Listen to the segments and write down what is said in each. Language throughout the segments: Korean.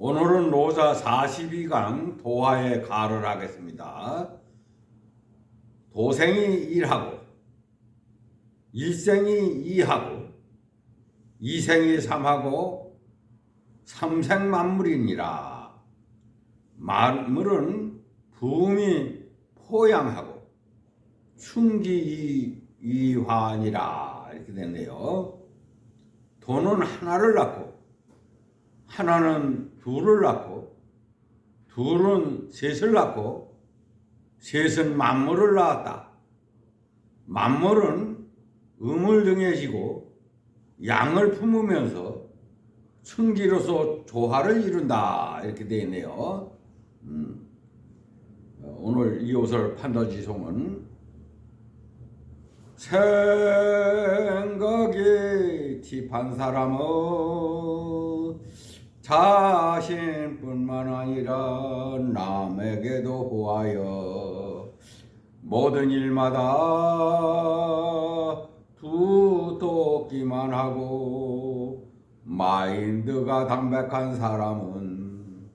오늘은 로자 42강 도화의 가를 하겠습니다. 도생이 일하고 일생이 이하고 이생이 삼하고 삼생 만물이니라. 만물은 부음이 포양하고 충기 이화니라 이렇게 됐네요. 돈은 하나를 낳고 하나는 둘을 낳고 둘은 셋을 낳고 셋은 만물을 낳았다. 만물은 음을 정해지고 양을 품으면서 충기로서 조화를 이룬다 이렇게 되어 있네요. 음. 어, 오늘 이 옷을 판다지송은 생각이 팁한 사람은 자신뿐만 아니라 남에게도 호하여 모든 일마다 두텁기만 하고 마인드가 담백한 사람은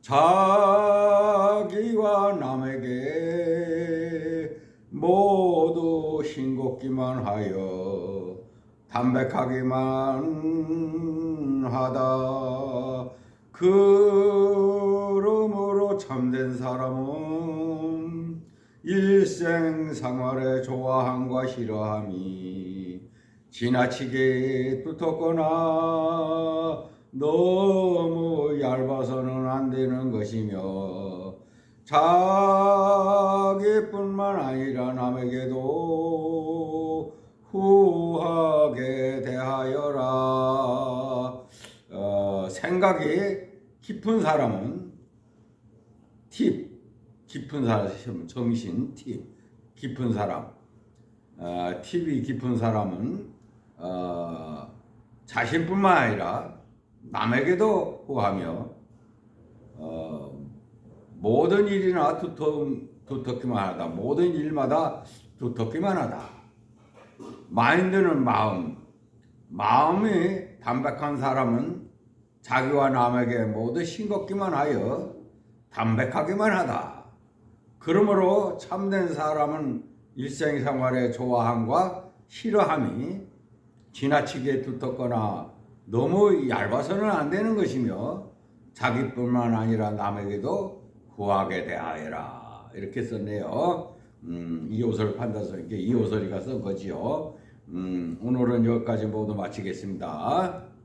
자기와 남에게 모두 신곡기만 하여 담백하기만 하다. 그러므로 참된 사람은 일생 생활의 좋아함과 싫어함이 지나치게 두텁거나 너무 얇아서는 안 되는 것이며 자기뿐만 아니라 남에게도 후하게 대하여라. 어, 생각이 깊은 사람은 팁, 깊은 사람, 정신 팁, 깊은 사람. 어, 팁이 깊은 사람은 어, 자신뿐만 아니라 남에게도 후하며 어, 모든 일이나 두텁, 두텁기만 하다. 모든 일마다 두텁기만 하다. 마인드는 마음. 마음이 담백한 사람은 자기와 남에게 모두 싱겁기만 하여 담백하기만 하다. 그러므로 참된 사람은 일생생활의 좋아함과 싫어함이 지나치게 두텁거나 너무 얇아서는 안 되는 것이며 자기뿐만 아니라 남에게도 후하게 대하여라 이렇게 썼네요. 음, 이 옷을 판다서 이렇게 이 옷을 이가 쓴 거지요. 음, 오늘은 여기까지 모두 마치겠습니다.